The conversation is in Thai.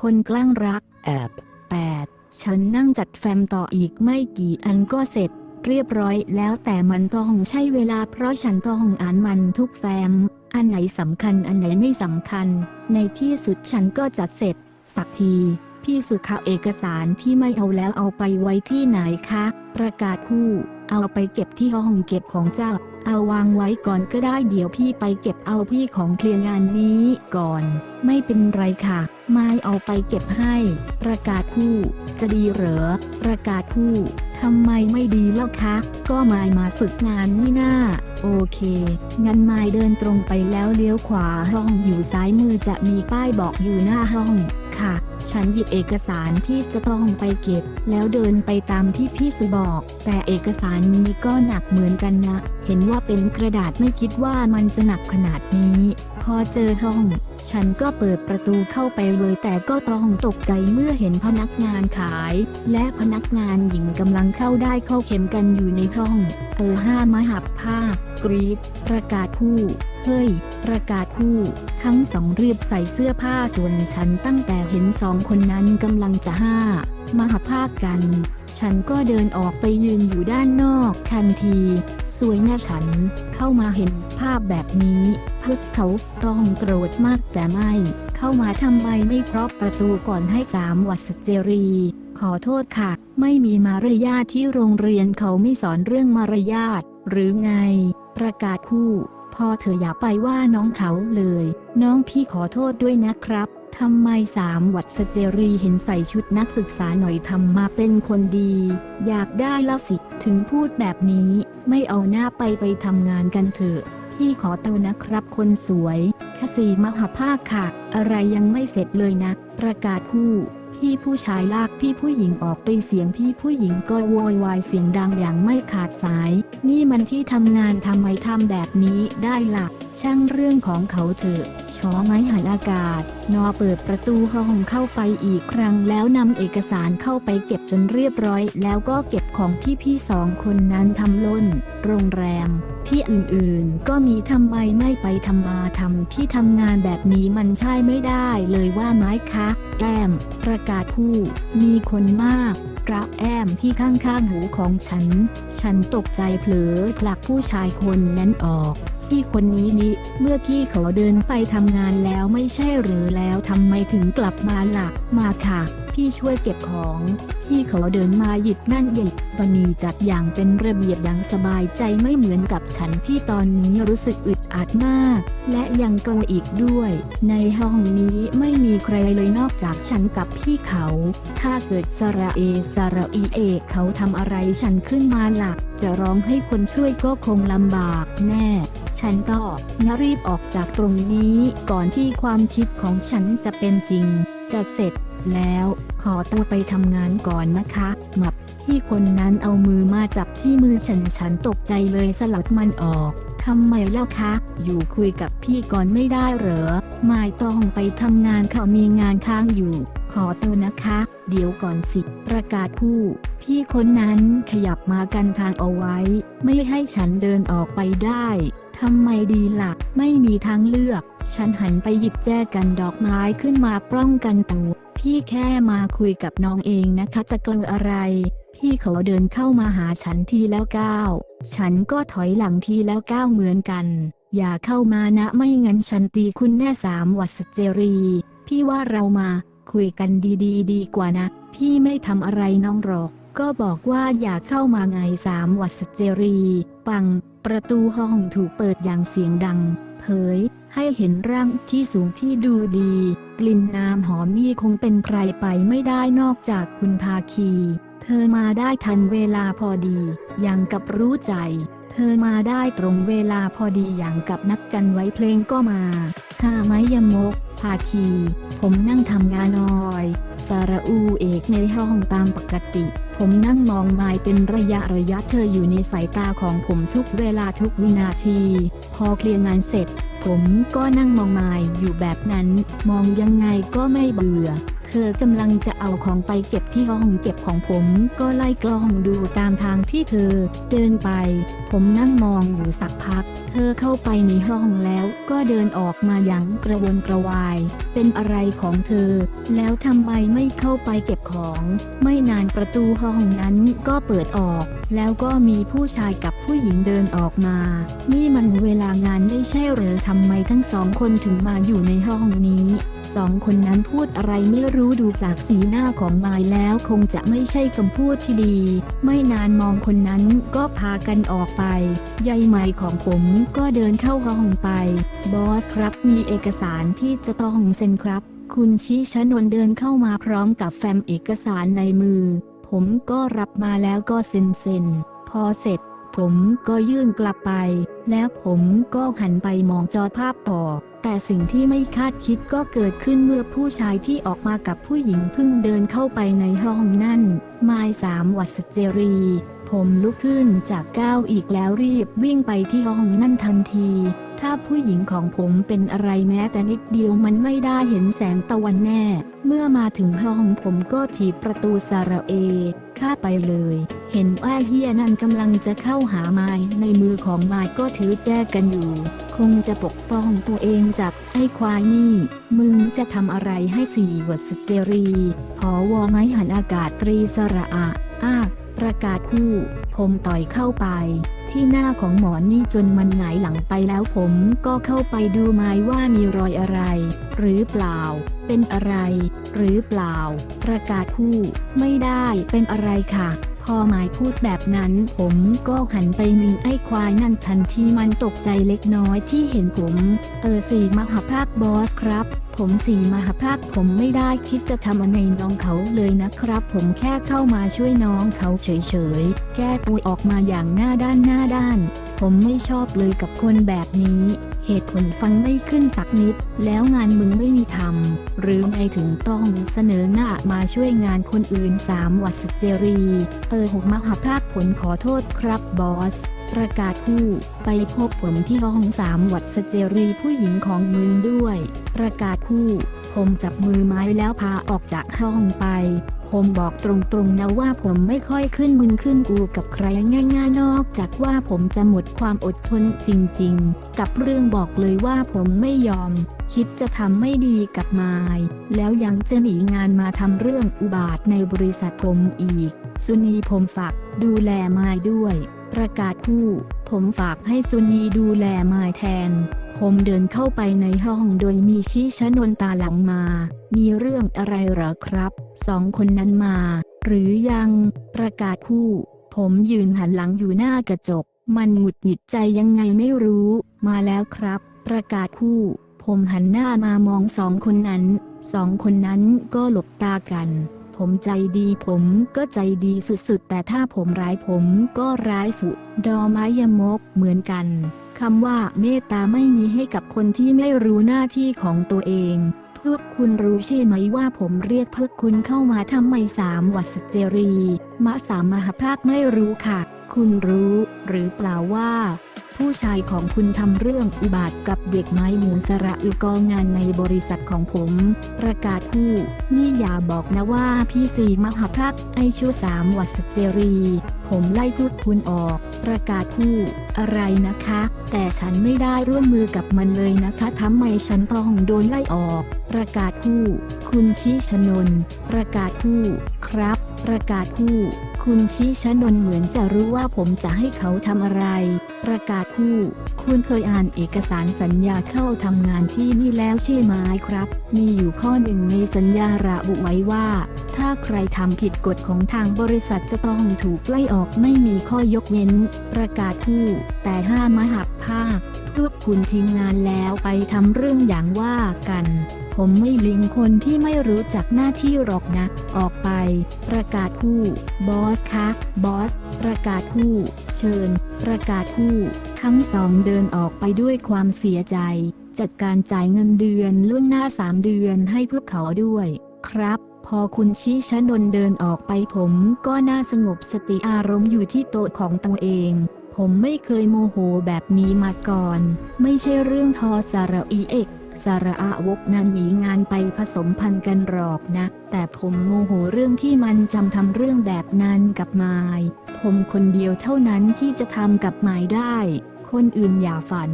คนกล้างรัก แอบ 8. ฉันนั่งจัดแฟ้มต่ออีกไม่กี่อันก็เสร็จ เรียบร้อยแล้วแต่มันต้องใช้เวลาเพราะฉันต้องอ่านมันทุกแฟ้มอันไหนสำคัญอันไหนไม่สำคัญ ในที่สุดฉันก็จัดเสร็จ สักทีพี่สุขเอกสารที่ไม่เอาแล้วเอาไปไว้ที่ไหนคะ ประกาศคู่ เอาไปเก็บที่ห้องเก็บของเจ้า เอาวางไว้ก่อนก็ได้เดี๋ยวพี่ไปเก็บเอาพี่ของเคลียร์งานนี้ก่อน ไม่เป็นไรค่ะ ไม่เอาไปเก็บให้ ประกาศคู่ จะดีเหรอ ประกาศคู่ทำไมไม่ดีเล่าคะ ก็มายมาฝึกงานนี่นาโอเค งั้นมายเดินตรงไปแล้วเลี้ยวขวาห้องอยู่ซ้ายมือจะมีป้ายบอกอยู่หน้าห้อง ฉันหยิบเอกสารที่จะต้องไปเก็บ แล้วเดินไปตามที่พี่สุบอก แต่เอกสารนี้ก็หนักเหมือนกันนะ เห็นว่าเป็นกระดาษไม่คิดว่ามันจะหนักขนาดนี้ พอเจอห้อง ฉันก็เปิดประตูเข้าไปเลยแต่ก็ต้องตกใจเมื่อเห็นพนักงานขาย และพนักงานหญิงกำลังเข้าได้เข้าเข็มกันอยู่ในห้อง เออห้ามหับผ้า กรีดประกาศคู่เฮ้ย ประกาศคู่ทั้งสองรีบใส่เสื้อผ้าส่วนฉันตั้งแต่เห็นสองคนนั้นกำลังจะห้า มหาภาคกัน ฉันก็เดินออกไปยืนอยู่ด้านนอกทันที สวยนะฉัน เข้ามาเห็นภาพแบบนี้พวกเขาต้องโกรธมากแต่ไม่ เข้ามาทำไมไม่เคาะประตูก่อนให้สามวัสเจรี ขอโทษค่ะ ไม่มีมารยาทที่โรงเรียนเขาไม่สอนเรื่องมารยาทหรือไง ประกาศคู่พอเธออย่าไปว่าน้องเขาเลย น้องพี่ขอโทษด้วยนะครับทำไมสามวัดสเจรีเห็นใส่ชุดนักศึกษาหน่อยทำมาเป็นคนดี อยากได้แล้วสิ ถึงพูดแบบนี้ ไม่เอาหน้าไปไปทำงานกันเถอะ พี่ขอตัวนะครับคนสวยแค่สีมหาภาคค่ะ อะไรยังไม่เสร็จเลยนะ ประกาศคู่ พี่ผู้ชายลากพี่ผู้หญิงออกไปเสียงพี่ผู้หญิงก็โวยวายเสียงดังอย่างไม่ขาดสาย นี่มันที่ทำงานทำไมทำแบบนี้ได้ล่ะ ช่างเรื่องของเขาเถอะช้อไม้หันอากาศ นอเปิดประตูห้องเข้าไปอีกครั้งแล้วนำเอกสารเข้าไปเก็บจนเรียบร้อย แล้วก็เก็บของที่พี่สองคนนั้นทำล้นโรงแรม ที่อื่นๆ ก็มีทำไมไม่ไปทำมาทำที่ทำงานแบบนี้มันใช่ไม่ได้เลยว่าไหมคะแอมประกาศคู่มีคนมากกระแอมที่ข้างๆหูของฉัน ฉันตกใจเผลอผลักผู้ชายคนนั้นออกพี่คนนี้นี่เมื่อกี้เขาเดินไปทำงานแล้วไม่ใช่หรือแล้วทำไมถึงกลับมาหล่ะมาค่ะ พี่ช่วยเก็บของ พี่เขาเดินมาหยิบนั่นหยิบตอนนี้จัดอย่างเป็นระเบียบอย่างสบายใจไม่เหมือนกับฉันที่ตอนนี้รู้สึกอึดอัดมาก และยังกลัวอีกด้วย ในห้องนี้ไม่มีใครเลยนอกจากฉันกับพี่เขา ถ้าเกิดสระเอสระอีเอเขาทำอะไรฉันขึ้นมาหลัก จะร้องให้คนช่วยก็คงลำบากแน่ฉันก็นรีบออกจากตรงนี้ก่อนที่ความคิดของฉันจะเป็นจริง จะเสร็จ แล้วขอตัวไปทำงานก่อนนะคะหมับพี่คนนั้นเอามือมาจับที่มือฉันฉันตกใจเลยสลัดมันออกทำไมเล่าคะ อยู่คุยกับพี่ก่อนไม่ได้เหรอ ไม่ต้องไปทำงานเขามีงานค้างอยู่ ขอตัวนะคะ เดี๋ยวก่อนสิ ประกาศคู่พี่คนนั้นขยับมากันทางเอาไว้ ไม่ให้ฉันเดินออกไปได้ทำไมดีล่ะ ไม่มีทางเลือก ฉันหันไปหยิบแจกันดอกไม้ขึ้นมาป้องกันตัว พี่แค่มาคุยกับน้องเองนะคะจะกลัวอะไร พี่เขาเดินเข้ามาหาฉันทีแล้วก้าว ฉันก็ถอยหลังทีแล้วก้าวเหมือนกัน อย่าเข้ามานะไม่งั้นฉันตีคุณแน่สามวัสเจรี พี่ว่าเรามาคุยกันดีๆดดีกว่านะ พี่ไม่ทำอะไรน้องหรอก ก็บอกว่าอย่าเข้ามาไงสามวัสเจรี ปัง ประตูห้องถูกเปิดอย่างเสียงดัง เผยให้เห็นร่างที่สูงที่ดูดี กลิ่นน้ำหอมนี่คงเป็นใครไปไม่ได้นอกจากคุณภาคี เธอมาได้ทันเวลาพอดี อย่างกับรู้ใจ เธอมาได้ตรงเวลาพอดีอย่างกับนัดกันไว้เพลงก็มาห้าไม้ยมก ภาคี ผมนั่งทำงานออย สาระอูเอกในห้องตามปกติ ผมนั่งมองไม้เป็นระยะระยะเธออยู่ในสายตาของผมทุกเวลาทุกวินาที พอเคลียร์งานเสร็จ ผมก็นั่งมองไม้อยู่แบบนั้น มองยังไงก็ไม่เบื่อ เธอกำลังจะเอาของไปเก็บที่ห้องเก็บของผม ก็ไล่กล้องดูตามทางที่เธอ เดินไป ผมนั่งมองอยู่สักพัก เธอเข้าไปในห้องแล้วก็เดินออกมาอย่างกระวนกระวาย เป็นอะไรของเธอ แล้วทำไมไม่เข้าไปเก็บของ ไม่นานประตูห้องนั้นก็เปิดออก แล้วก็มีผู้ชายกับผู้หญิงเดินออกมา นี่มันเวลางานไม่ใช่หรือทำไมทั้งสองคนถึงมาอยู่ในห้องนี้ สองคนนั้นพูดอะไรไม่รู้ดูจากสีหน้าของมายแล้วคงจะไม่ใช่คำพูดที่ดี ไม่นานมองคนนั้นก็พากันออกไปยายไหมของผมก็เดินเข้าห้องไป บอสครับมีเอกสารที่จะต้องเซ็นครับ คุณชิชนน์เดินเข้ามาพร้อมกับแฟ้มเอกสารในมือ ผมก็รับมาแล้วก็เซ็นเซ็นพอเสร็จ ผมก็ยื่นกลับไป แล้วผมก็หันไปมองจอภาพต่อ แต่สิ่งที่ไม่คาดคิดก็เกิดขึ้นเมื่อผู้ชายที่ออกมากับผู้หญิงเพิ่งเดินเข้าไปในห้องนั่นมายสามวัสเจรี ผมลุกขึ้นจากก้าวอีกแล้วรีบวิ่งไปที่ห้องนั่นทันทีถ้าผู้หญิงของผมเป็นอะไรแม้แต่นิดเดียวมันไม่ได้เห็นแสงตะวันแน่ เมื่อมาถึงห้องผมก็ถีบประตูสาระเอข้าไปเลย เห็นว่าเฮียนั่นกำลังจะเข้าหาไม้ในมือของไม้ก็ถือแจกันอยู่ คงจะปกป้องตัวเองจากไอ้ควายนี่ มึงจะทำอะไรให้สี่วัสเจรีพอวอไม้หันอากาศตรีสระอะอ้าประกาศคู่ ผมต่อยเข้าไป ที่หน้าของหมอนี่จนมันหงายหลังไปแล้วผมก็เข้าไปดูไม้ว่ามีรอยอะไร หรือเปล่า เป็นอะไร หรือเปล่า ประกาศคู่ ไม่ได้เป็นอะไรค่ะ อหมายพูดแบบนั้น ผมก็หันไปมิงไอ้ควายนั่นทันทีมันตกใจเล็กน้อยที่เห็นผม เออสี่มหาภาคบอสครับ ผมสี่มหาภาคผมไม่ได้คิดจะทำอะไรน้องเขาเลยนะครับ ผมแค่เข้ามาช่วยน้องเขาเฉยๆ แก้ตัวออกมาอย่างหน้าด้านหน้าด้าน ผมไม่ชอบเลยกับคนแบบนี้ เหตุผลฟังไม่ขึ้นสักนิด แล้วงานมึงไม่มีทำหรือไงถึงต้องเสนอหน้ามาช่วยงานคนอื่นสามวัสเจรี เออหกมหาภาคผลขอโทษครับบอส ประกาศคู่ไปพบผมที่ห้องสามวัดสเจรีผู้หญิงของมึงด้วย ประกาศคู่ผมจับมือไม้แล้วพาออกจากห้องไป ผมบอกตรงๆนะว่าผมไม่ค่อยขึ้นมึนขึ้นกูกับใครง่ายๆนอกจากว่าผมจะหมดความอดทนจริงๆ กับเรื่องบอกเลยว่าผมไม่ยอม คิดจะทำไม่ดีกับไมาย แล้วยังจะหนีงานมาทำเรื่องอุบาทในบริษัทผมอีก สุนีผมฝากดูแลไมายด้วย ประกาศคู่ ผมฝากให้ซุนีดูแลมายแทน ผมเดินเข้าไปในห้องโดยมีชิชนนตาหลังมา มีเรื่องอะไรเหรอครับ สองคนนั้นมา หรือยังประกาศคู่ ผมยืนหันหลังอยู่หน้ากระจก มันหงุดหงิดใจยังไงไม่รู้ มาแล้วครับ ประกาศคู่ ผมหันหน้ามามองสองคนนั้น สองคนนั้นก็หลบตากัน ผมใจดีผมก็ใจดีสุดๆ แต่ถ้าผมร้ายผมก็ร้ายสุด ดอไม้ยมกเหมือนกันคำว่าเมตตาไม่มีให้กับคนที่ไม่รู้หน้าที่ของตัวเองพวกคุณรู้ใช่ไหมว่าผมเรียกพวกคุณเข้ามาทำไมสามวัสเจรี มะสามมหาภาคไม่รู้ค่ะ คุณรู้หรือเปล่าว่า ผู้ชายของคุณทำเรื่องอุบาทกับเด็กไม้หมูสระอุกองงานในบริษัทของผม ประกาศคู่นี่อย่าบอกนะว่าพี่สีมหาภาคไอชูสามวัสเจรี ผมไล่พูดคุณออก ประกาศคู่อะไรนะคะ แต่ฉันไม่ได้ร่วมมือกับมันเลยนะคะทำไมฉันต้องโดนไล่ออก ประกาศคู่คุณชี้ชนน ประกาศคู่ครับ ประกาศคู่คุณชี้ชนนเหมือนจะรู้ว่าผมจะให้เขาทำอะไร ประกาศคู่ คุณเคยอ่านเอกสารสัญญาเข้าทำงานที่นี่แล้วใช่ไหมครับ มีอยู่ข้อหนึ่งในสัญญาระบุไว้ว่า ถ้าใครทำผิดกฎของทางบริษัทจะต้องถูกไล่ออกไม่มีข้อยกเว้น ประกาศคู่ แต่ห้ามหักภาคพวกคุณทิ้งงานแล้วไปทำเรื่องอย่างว่ากันผมไม่ลิงคนที่ไม่รู้จักหน้าที่หรอกนะ ออกไป ประกาศคู่ บอสคะ บอส ประกาศคู่ เชิญ ประกาศคู่ ทั้งสองเดินออกไปด้วยความเสียใจ จัดการจ่ายเงินเดือนล่วงหน้าสามเดือนให้พวกเขาด้วย ครับ พอคุณชี้ชนนเดินออกไปผมก็น่าสงบสติอารมณ์อยู่ที่โต๊ะของตัวเอง ผมไม่เคยโมโหแบบนี้มาก่อน ไม่ใช่เรื่องทอสาระอีเอกสาระอาวกนั้นหนีงานไปผสมพันธุ์กันหรอกนะ แต่ผมโมโหเรื่องที่มันจำทำเรื่องแบบนั้นกับมาย ผมคนเดียวเท่านั้นที่จะทำกับไมายได้ คนอื่นอย่าฝัน